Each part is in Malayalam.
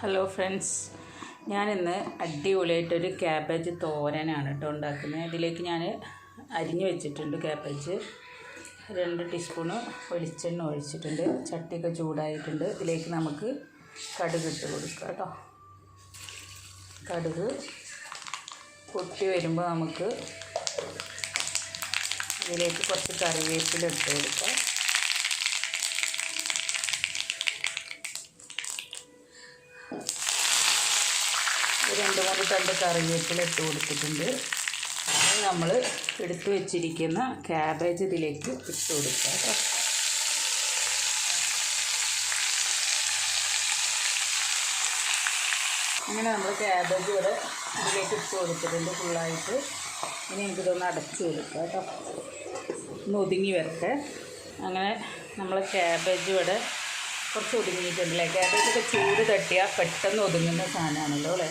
ഹലോ ഫ്രണ്ട്സ് ഞാനിന്ന് അടിപൊളിയായിട്ടൊരു ക്യാബേജ് തോരനാണ് കേട്ടോ ഉണ്ടാക്കുന്നത്. ഇതിലേക്ക് ഞാൻ അരിഞ്ഞു വെച്ചിട്ടുണ്ട് ക്യാബേജ് രണ്ട് ടീസ്പൂണ് വെളിച്ചെണ്ണ ഒഴിച്ചിട്ടുണ്ട്. ചട്ടിയൊക്കെ ചൂടായിട്ടുണ്ട്. ഇതിലേക്ക് നമുക്ക് കടുക് ഇട്ട് കൊടുക്കാം കേട്ടോ. കടുക് പൊട്ടി വരുമ്പോൾ നമുക്ക് ഇതിലേക്ക് കുറച്ച് കറിവേപ്പില ഇട്ട് കൊടുക്കാം. രണ്ട് മൂന്ന് തണ്ട് കറിവേപ്പില ഇട്ട് കൊടുത്തിട്ടുണ്ട്. നമ്മൾ എടുത്തു വെച്ചിരിക്കുന്ന ക്യാബേജ് ഇതിലേക്ക് ഇട്ട് കൊടുക്കുക കേട്ടോ. അങ്ങനെ നമ്മൾ ക്യാബേജ് ഇവിടെ ഇതിലേക്ക് ഇട്ട് കൊടുത്തിട്ടുണ്ട് ഫുള്ളായിട്ട് ഇനി നമുക്കിതൊന്ന് അടച്ചു കൊടുക്കുക കേട്ടോ. ഒന്ന് ഒതുങ്ങി വരട്ടെ. അങ്ങനെ നമ്മൾ ക്യാബേജ് ഇവിടെ കുറച്ച് ഒതുങ്ങിയിട്ടുണ്ടല്ലേ ക്യാബേജൊക്കെ ചൂട് തട്ടിയാൽ പെട്ടെന്ന് ഒതുങ്ങുന്ന സാധനമാണല്ലോ അല്ലേ?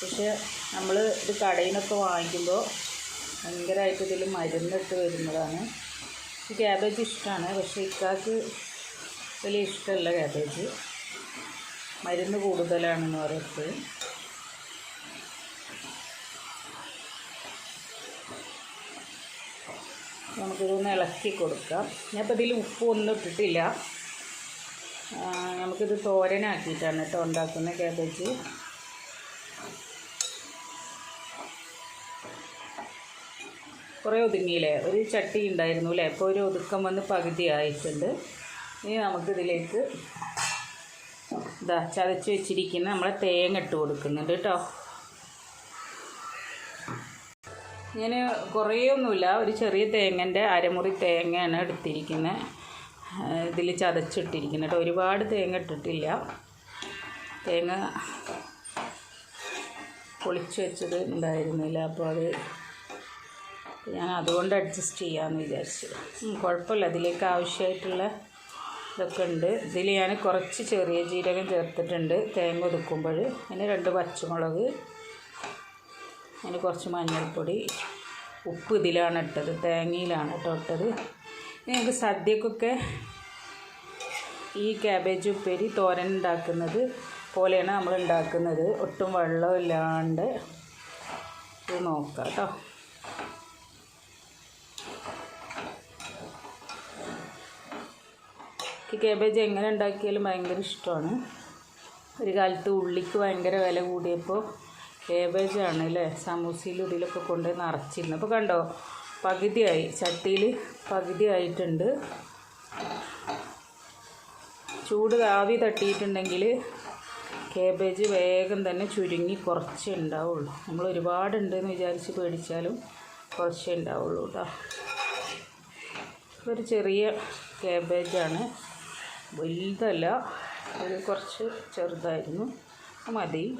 പക്ഷേ നമ്മൾ ഇത് കടയിൽ നിന്നൊക്കെ വാങ്ങിക്കുമ്പോൾ ഭയങ്കരമായിട്ട് ഇതിൽ മരുന്നിട്ട് വരുന്നതാണ്. ഈ ക്യാബേജ് ഇഷ്ടമാണ് പക്ഷേ ഇക്കാക്ക് വലിയ ഇഷ്ടമല്ല ക്യാബേജ് മരുന്ന് കൂടുതലാണെന്ന് പറയുന്നത് നമുക്കിതൊന്ന് ഇളക്കി കൊടുക്കാം. ഞാനിപ്പോൾ ഇതിൽ ഉപ്പൊന്നും ഇട്ടിട്ടില്ല. ആ, നമുക്കിത് തോരനാക്കിയിട്ടാണ് കേട്ടോ ഉണ്ടാക്കുന്ന ക്യാബേജ് കുറേ ഒതുങ്ങിയില്ലേ? ഒരു ചട്ടി ഉണ്ടായിരുന്നു അല്ലേ? ഇപ്പോൾ ഒരു ഒതുക്കം വന്ന് പകുതി ആയിട്ടുണ്ട്. ഇനി നമുക്കിതിലേക്ക് ഇതാ ചതച്ച് വെച്ചിരിക്കുന്ന നമ്മളെ തേങ്ങ ഇട്ട് കൊടുക്കുന്നുണ്ട് കേട്ടോ. ഞാൻ കുറേയൊന്നുമില്ല ഒരു ചെറിയ തേങ്ങന്റെ അരമുറി തേങ്ങയാണ് എടുത്തിരിക്കുന്നത് ഇതിൽ ചതച്ചിട്ടിരിക്കുന്നത് കേട്ടോ. ഒരുപാട് തേങ്ങ ഇട്ടിട്ടില്ല. തേങ്ങ പൊളിച്ച് വെച്ചത് ഉണ്ടായിരുന്നില്ല. അപ്പോൾ അത് ഞാൻ അതുകൊണ്ട് അഡ്ജസ്റ്റ് ചെയ്യാമെന്ന് വിചാരിച്ചു. കുഴപ്പമില്ല. അതിലേക്ക് ആവശ്യമായിട്ടുള്ള ഇതൊക്കെ ഉണ്ട്. ഇതിൽ ഞാൻ കുറച്ച് ചെറിയ ജീരകം ചേർത്തിട്ടുണ്ട്. തേങ്ങ ഒതുക്കുമ്പോൾ. അതിന് രണ്ട് പച്ചമുളക്. അതിന് കുറച്ച് മഞ്ഞൾപ്പൊടി. ഉപ്പ് ഇതിലാണ് ഇട്ടത്. തേങ്ങയിലാണ് കേട്ടോ ഇട്ടത്. നിങ്ങൾക്ക് സദ്യക്കൊക്കെ ഈ ക്യാബേജ് ഉപ്പേരി തോരൻ ഉണ്ടാക്കുന്നത് പോലെയാണ് നമ്മൾ ഉണ്ടാക്കുന്നത്. ഒട്ടും വെള്ളമില്ലാണ്ട് ഇത് നോക്കാം കേട്ടോ. എനിക്ക് കേബേജ് എങ്ങനെ ഉണ്ടാക്കിയാലും ഭയങ്കര ഇഷ്ടമാണ്. ഒരു കാലത്ത് ഉള്ളിക്ക് ഭയങ്കര വില കൂടിയപ്പോൾ കേബേജാണ് അല്ലേ സമൂസയിലും ഇതിലൊക്കെ കൊണ്ട് നിറച്ചിരുന്നു അപ്പോൾ കണ്ടോ പകുതിയായി. ചട്ടിയിൽ പകുതി ആയിട്ടുണ്ട്. ചൂട് ആവി തട്ടിയിട്ടുണ്ടെങ്കിൽ കേബേജ് വേഗം തന്നെ ചുരുങ്ങി കുറച്ചേ ഉണ്ടാവുള്ളൂ. നമ്മൾ ഒരുപാടുണ്ടെന്ന് വിചാരിച്ച് പേടിച്ചാലും കുറച്ചേ ഉണ്ടാവുള്ളൂ കേട്ടോ ഒരു ചെറിയ കേബേജാണ് വലുതല്ല ഒരു കുറച്ച് ചെറുതായിരുന്നു. മതി.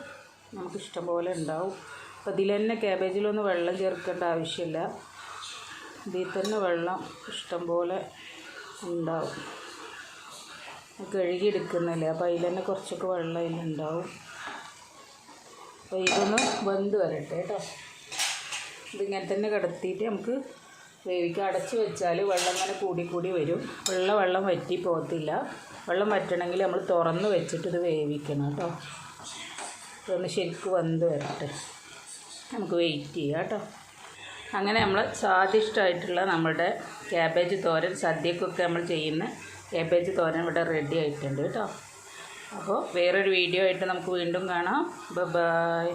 നമുക്ക് ഇഷ്ടം പോലെ ഉണ്ടാവും. അപ്പോൾ ഇതിൽ തന്നെ ക്യാബേജിലൊന്നും വെള്ളം ചേർക്കേണ്ട ആവശ്യമില്ല. ഇതിൽ തന്നെ വെള്ളം ഇഷ്ടം പോലെ ഉണ്ടാവും. കഴുകിയെടുക്കുന്നില്ലേ അപ്പോൾ അതിൽ തന്നെ കുറച്ചൊക്കെ വെള്ളം അതിലുണ്ടാവും അപ്പോൾ ഇതൊന്ന് വെന്ത് വരട്ടെ കേട്ടോ. ഇതിങ്ങനെ തന്നെ കിടത്തിയിട്ട് നമുക്ക് വേവിക്കാം അടച്ചു വെച്ചാൽ വെള്ളം ഇങ്ങനെ കൂടി കൂടി വരും. വെള്ളം വെള്ളം വറ്റി പോകത്തില്ല. വെള്ളം വറ്റണമെങ്കിൽ നമ്മൾ തുറന്ന് വെച്ചിട്ട് ഇത് വേവിക്കണം കേട്ടോ. ഇതൊന്ന് ശരിക്കും വന്ന് വരട്ടെ. നമുക്ക് വെയിറ്റ് ചെയ്യാം കേട്ടോ. അങ്ങനെ നമ്മൾ സ്വാദിഷ്ടമായിട്ടുള്ള നമ്മുടെ ക്യാബേജ് തോരൻ സദ്യക്കൊക്കെ നമ്മൾ ചെയ്യുന്ന ക്യാബേജ് തോരൻ ഇവിടെ റെഡി ആയിട്ടുണ്ട് കേട്ടോ. അപ്പോൾ വേറൊരു വീഡിയോ ആയിട്ട് നമുക്ക് വീണ്ടും കാണാം. ബൈ